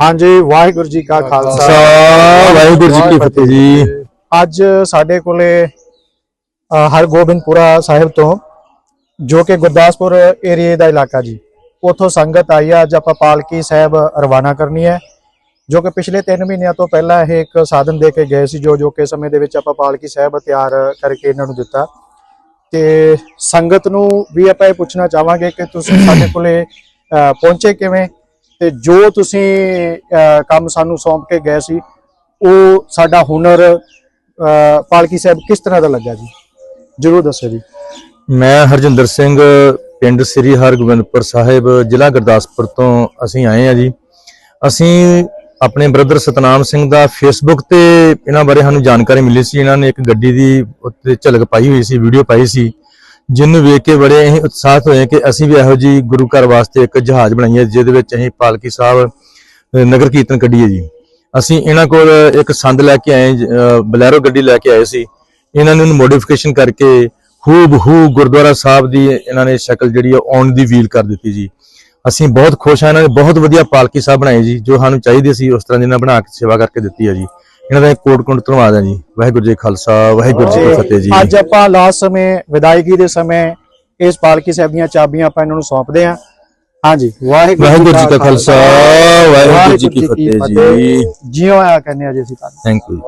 ਹਾਂਜੀ ਵਾਹਿਗੁਰੂ ਜੀ ਕਾ ਖਾਲਸਾ। ਵਾਹਿਗੁਰੂ ਜੀ ਕੀ ਫਤਿਹ ਜੀ। ਅੱਜ ਸਾਡੇ ਕੋਲੇ ਹਰਗੋਬਿੰਦਪੁਰਾ ਸਾਹਿਬ ਤੋਂ ਜੋ ਕਿ ਗੁਰਦਾਸਪੁਰ ਏਰੀਏ ਦਾ ਇਲਾਕਾ ਜੀ ਉਥੋਂ ਸੰਗਤ ਆਈ ਆ। ਅੱਜ ਆਪਾਂ ਪਾਲਕੀ ਸਾਹਿਬ ਰਵਾਨਾ ਕਰਨੀ ਹੈ ਜੋ ਕਿ ਪਿਛਲੇ 3 ਮਹੀਨਿਆਂ ਤੋਂ ਪਹਿਲਾਂ ਇਹ ਇੱਕ ਸਾਧਨ ਦੇ ਕੇ ਗਏ ਸੀ ਜੋ ਜੋ ਕਿ ਸਮੇਂ ਦੇ ਵਿੱਚ ਆਪਾਂ ਪਾਲਕੀ ਸਾਹਿਬ ਤਿਆਰ ਕਰਕੇ ਇਹਨਾਂ ਨੂੰ ਦਿੱਤਾ। ਤੇ ਸੰਗਤ ਨੂੰ ਵੀ ਆਪਾਂ ਇਹ ਪੁੱਛਣਾ ਚਾਹਾਂਗੇ ਕਿ ਤੁਸੀਂ ਸਾਡੇ ਕੋਲੇ ਪਹੁੰਚੇ ਕਿਵੇਂ? ਤੇ ਜੋ ਤੁਸੀਂ ਕੰਮ ਸਾਨੂੰ ਸੌਂਪ ਕੇ ਗਏ ਸੀ, ਉਹ ਸਾਡਾ ਹੁਨਰ ਪਾਲਕੀ ਸਾਹਿਬ ਕਿਸ ਤਰ੍ਹਾਂ ਦਾ ਲੱਗਾ ਜੀ? ਜਰੂਰ ਦੱਸੋ ਜੀ। ਮੈਂ ਹਰਜਿੰਦਰ ਸਿੰਘ, ਪਿੰਡ ਸ੍ਰੀ ਹਰਗੋਬਿੰਦਪੁਰ ਸਾਹਿਬ, ਜ਼ਿਲ੍ਹਾ ਗੁਰਦਾਸਪੁਰ ਤੋਂ ਅਸੀਂ ਆਏ ਆ ਜੀ। ਅਸੀਂ ਆਪਣੇ ਬ੍ਰਦਰ ਸਤਨਾਮ ਸਿੰਘ ਦਾ ਫੇਸਬੁੱਕ ਤੇ ਇਹਨਾਂ ਬਾਰੇ ਸਾਨੂੰ ਜਾਣਕਾਰੀ ਮਿਲੀ ਸੀ। ਇਹਨਾਂ ਨੇ ਇੱਕ ਗੱਡੀ ਦੀ ਉੱਤੇ ਝਲਕ ਪਾਈ ਹੋਈ ਸੀ ਵੀਡੀਓ ਪਾਈ ਸੀ। ਜਿਹਨੂੰ ਵੇਖ ਕੇ ਬੜੇ ਅਸੀਂ ਉਤਸ਼ਾਹਿਤ ਹੋਏ ਕਿ ਅਸੀਂ ਵੀ ਇਹੋ ਜੀ ਗੁਰੂ ਘਰ ਵਾਸਤੇ ਇੱਕ ਜਹਾਜ਼ ਬਣਾਈਏ, ਜਿਹਦੇ ਵਿੱਚ ਅਸੀਂ ਪਾਲਕੀ ਸਾਹਿਬ ਨਗਰ ਕੀਰਤਨ ਕੱਢੀਏ ਜੀ। ਅਸੀਂ ਇਹਨਾਂ ਕੋਲ ਇੱਕ ਸੰਦ ਲੈ ਕੇ ਆਏ ਬਲੈਰੋ ਗੱਡੀ ਲੈ ਕੇ ਆਏ ਸੀ। ਇਹਨਾਂ ਨੂੰ ਮੋਡੀਫਿਕੇਸ਼ਨ ਕਰਕੇ ਹੂਬ ਹੂ ਗੁਰਦੁਆਰਾ ਸਾਹਿਬ ਦੀ ਇਹਨਾਂ ਨੇ ਸ਼ਕਲ ਜਿਹੜੀ ਆ ਔਨ ਦੀ ਵੀਲ ਕਰ ਦਿੱਤੀ ਜੀ। ਅਸੀਂ ਬਹੁਤ ਖੁਸ਼ ਹਾਂ, ਇਹਨਾਂ ਨੇ ਬਹੁਤ ਵਧੀਆ ਪਾਲਕੀ ਸਾਹਿਬ ਬਣਾਈ ਜੀ, ਜੋ ਸਾਨੂੰ ਚਾਹੀਦੀ ਸੀ, ਉਸ ਤਰ੍ਹਾਂ ਦੀ ਇਹਨਾਂ ਬਣਾ ਕੇ ਸੇਵਾ ਕਰਕੇ ਦਿੱਤੀ ਹੈ ਜੀ। ਇਹਨਾਂ ਦਾ ਕੋਟ ਕੋਟ ਧੰਨਵਾਦ ਹੈ ਜੀ। ਵਾਹਿਗੁਰੂ ਜੀ ਖਾਲਸਾ ਵਾਹਿਗੁਰੂ ਜੀ ਕੀ ਫਤਿਹ ਜੀ। ਅੱਜ ਆਪਾਂ ਲਾਸਟ ਸਮੇਂ ਵਿਦਾਇਗੀ ਦੇ ਸਮੇਂ ਇਸ ਪਾਲਕੀ ਸਾਹਿਬ ਦੀਆਂ ਚਾਬੀਆਂ ਆਪਾਂ ਇਹਨਾਂ ਨੂੰ ਸੌਂਪਦੇ ਹਾਂ। ਹਾਂਜੀ ਵਾਹਿਗੁਰੂ ਜੀ ਕਾ ਖਾਲਸਾ ਵਾਹਿਗੁਰੂ ਜੀ ਕੀ ਫਤਿਹ ਜੀ। ਜਿਉਂ ਆਇਆ ਕਹਿੰਦੇ ਆ ਜੀ ਅਸੀਂ ਤੁਹਾਨੂੰ। Thank you